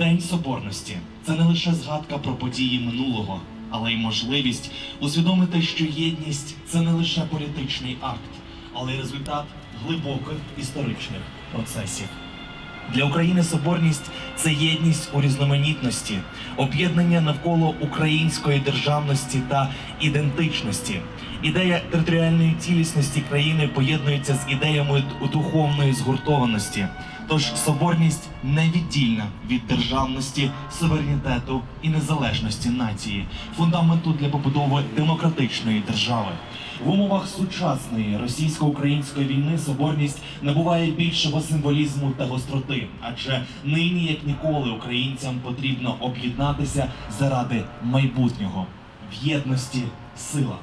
День Соборності це не лише згадка про події минулого, але й можливість усвідомити, що єдність це не лише політичний акт, але й результат глибоких історичних процесів. Для України соборність це єдність у різноманітності, об'єднання навколо української державності та ідентичності. Ідея територіальної цілісності країни поєднується з ідеями духовної згуртованості. Тож соборність невіддільна від державності, суверенітету і незалежності нації, фундаменту для побудови демократичної держави. В умовах сучасної російсько-української війни соборність набуває більшого символізму та гостроти, адже нині, як ніколи, українцям потрібно об'єднатися заради майбутнього в єдності сила.